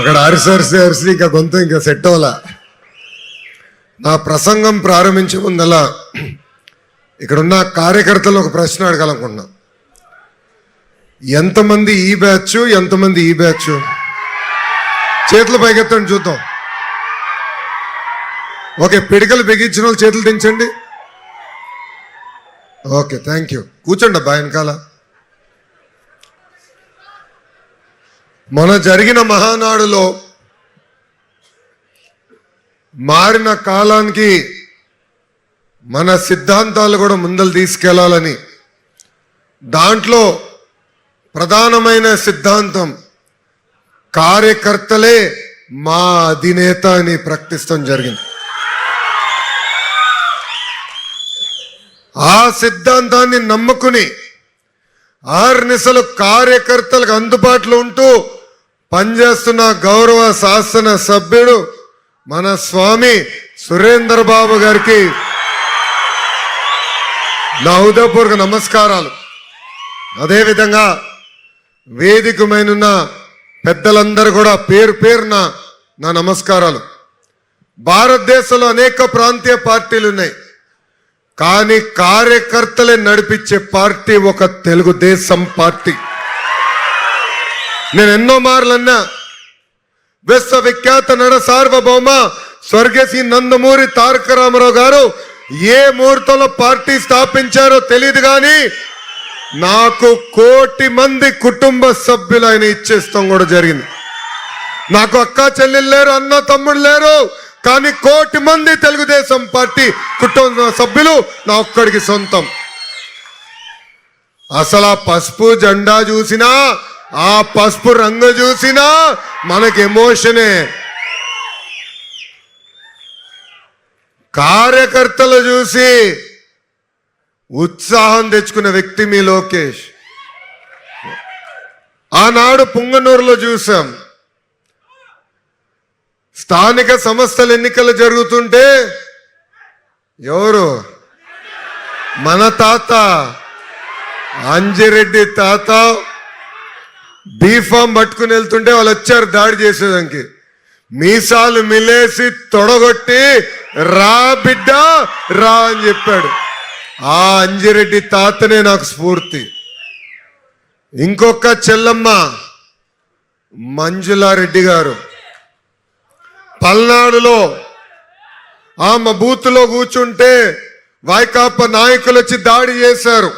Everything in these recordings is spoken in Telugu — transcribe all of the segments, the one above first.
అక్కడ అరిసి అరిసి అరిసి ఇంకా గొంతు ఇంకా సెట్ అవ్వాలా. నా ప్రసంగం ప్రారంభించే ముందలా ఇక్కడున్న కార్యకర్తలు ఒక ప్రశ్న అడగాలనుకుంటున్నా. ఎంతమంది ఈ బ్యాచ్ ఎంతమంది ఈ బ్యాచ్? చేతులు పైకెత్తండి చూద్దాం. ఓకే పిడికలు బిగించిన వాళ్ళు చేతులు దించండి. ఓకే థ్యాంక్ యూ కూర్చోండి అబ్బా వెనకాల. మన జరిగిన మహానాడులో మారిన కాలానికి మన సిద్ధాంతాలు కూడా ముందలు తీసుకెళ్ళాలని దాంట్లో ప్రధానమైన సిద్ధాంతం కార్యకర్తలే మా అధినేత అని ప్రకటిస్తాం జరిగింది. ఆ సిద్ధాంతాన్ని నమ్ముకుని ఆర్నిసలు కార్యకర్తలకు అందుబాటులో ఉంటూ పనిచేస్తున్న గౌరవ శాసన సభ్యుడు మన స్వామి సురేందర్ బాబు గారికి నా హృదయపూర్వక నమస్కారాలు. అదేవిధంగా వేదికమైనన్న పెద్దలందరూ కూడా పేరు పేరున నా నమస్కారాలు. భారతదేశంలో అనేక ప్రాంతీయ పార్టీలు ఉన్నాయి. కానీ కార్యకర్తలే నడిపించే పార్టీ ఒక తెలుగుదేశం పార్టీ. నేను ఎన్నో మార్లు అన్నా విశ్వవిఖ్యాత నడ సార్వభౌమ స్వర్గశ్రీ నందమూరి తారక రామారావు గారు ఏ ముహూర్తంలో పార్టీ స్థాపించారో తెలియదు కానీ నాకు కోటి మంది కుటుంబ సభ్యులు ఆయన ఇచ్చేస్తాం కూడా జరిగింది. నాకు అక్క చెల్లెలు లేరు అన్న తమ్ముడు లేరు కానీ కోటి మంది తెలుగుదేశం పార్టీ కుటుంబ సభ్యులు నా ఒక్కడికి సొంతం. అసలు ఆ పసుపు జెండా చూసినా ఆ పసుపు రంగు చూసినా మనకి ఎమోషనే. కార్యకర్తలు చూసి ఉత్సాహం తెచ్చుకున్న వ్యక్తి మీ లోకేష్. ఆనాడు పుంగనూరులో చూసాం. స్థానిక సంస్థల ఎన్నికలు జరుగుతుంటే ఎవరు? మన తాత. అంజిరెడ్డి తాత. బీఫామ్ పట్టుకుని వెళ్తుంటే వాళ్ళు వచ్చారు దాడి చేసేదానికి. మీసాలు మిలేసి తొడగొట్టి రా బిడ్డ రా అని చెప్పాడు. ఆ అంజిరెడ్డి తాతనే నాకు స్ఫూర్తి. ఇంకొక చెల్లమ్మ మంజులారెడ్డి గారు. పల్నాడులో ఆమె బూత్లో కూర్చుంటే వైకాపా నాయకులు వచ్చి దాడి చేశారు.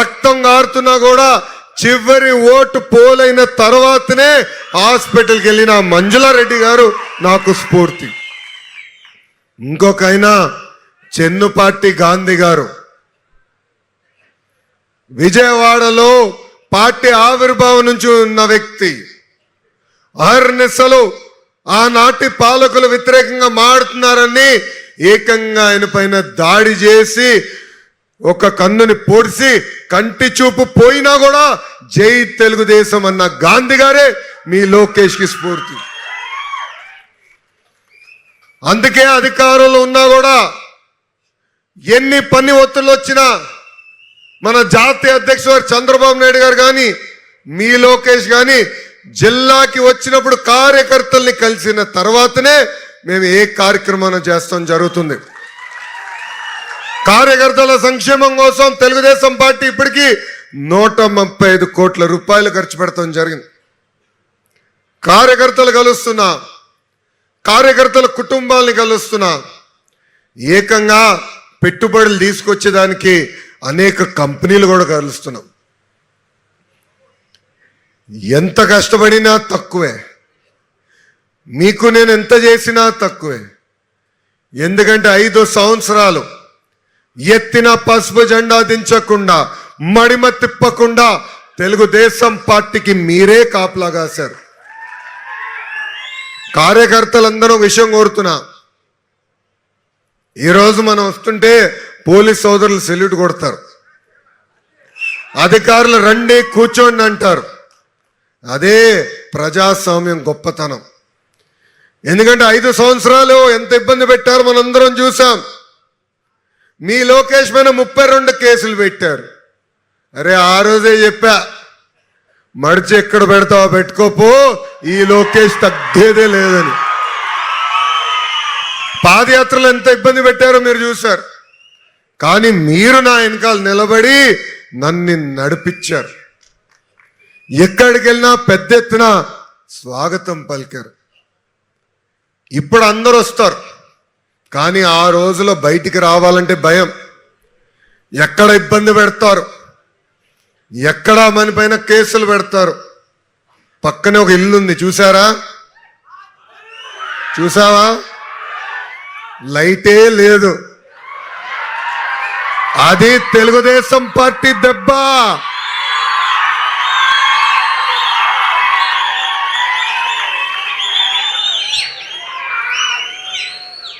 రక్తం గారుతున్నా కూడా చివరి ఓటు పోలైన తర్వాతనే హాస్పిటల్కి వెళ్ళిన మంజులారెడ్డి గారు నాకు స్ఫూర్తి. ఇంకొక చెన్నుపాటి గాంధీ గారు. విజయవాడలో పార్టీ ఆవిర్భావం నుంచి ఉన్న వ్యక్తి. అహర్నిశలు ఆనాటి పాలకులు వ్యతిరేకంగా మాడుతున్నారని ఏకంగా ఆయన పైన దాడి చేసి ఒక కన్నుని పొడిసి కంటి చూపు పోయినా కూడా జై తెలుగుదేశం అన్న గాంధీ గారే మీ లోకేష్కి స్ఫూర్తి. అందుకే అధికారంలో ఉన్నా కూడా ఎన్ని పని ఒత్తులు వచ్చినా మన జాతీయ అధ్యక్షుడు చంద్రబాబు నాయుడు గారు కానీ మీ లోకేష్ కానీ జిల్లాకి వచ్చినప్పుడు కార్యకర్తల్ని కలిసిన తర్వాతనే మేము ఏ కార్యక్రమాన్ని చేస్తాం జరుగుతుంది. కార్యకర్తల సంక్షేమం కోసం తెలుగుదేశం పార్టీ ఇప్పటికీ నూట ముప్పై ఐదు కోట్ల రూపాయలు ఖర్చు పెడతాం జరిగింది. కార్యకర్తలు కలుస్తున్నా కార్యకర్తల కుటుంబాలని కలుస్తున్నా ఏకంగా పెట్టుబడులు తీసుకొచ్చేదానికి అనేక కంపెనీలు కూడా కలుస్తున్నాం. ఎంత కష్టపడినా తక్కువే. మీకు నేను ఎంత చేసినా తక్కువే. ఎందుకంటే ఐదు సంవత్సరాలు ఎత్తిన పసుపు జెండా దించకుండా మడిమ తిప్పకుండా తెలుగుదేశం పార్టీకి మీరే కాపలా కాశారు. కార్యకర్తలందరూ విషయం కోరుతున్నా. ఈరోజు మనం వస్తుంటే పోలీస్ సోదరులు సెల్యూట్ కొడతారు. అధికారులు రండి కూర్చోండి అంటారు. అదే ప్రజాస్వామ్యం గొప్పతనం. ఎందుకంటే ఐదు సంవత్సరాలు ఎంత ఇబ్బంది పెట్టారో మనందరం చూసాం మీ లోకేష్ పైన ముప్పై రెండు కేసులు పెట్టారు. అరే ఆ రోజే చెప్పా మడిచి ఎక్కడ పెడతావో పెట్టుకోపో ఈ లోకేష్ తగ్గేదే లేదని. పాదయాత్రలు ఎంత ఇబ్బంది పెట్టారో మీరు చూశారు. కానీ మీరు నా వెనకాల నిలబడి నన్ను నడిపించారు. ఎక్కడికి వెళ్ళినా పెద్ద ఎత్తున స్వాగతం పలికారు. ఇప్పుడు అందరూ వస్తారు. కానీ ఆ రోజులో బయటికి రావాలంటే భయం. ఎక్కడ ఇబ్బంది పెడతారు? ఎక్కడ మన పైన కేసులు పెడతారు? పక్కనే ఒక ఇల్లు ఉంది చూసారా చూసావా లైటే లేదు. అది తెలుగుదేశం పార్టీ దెబ్బ.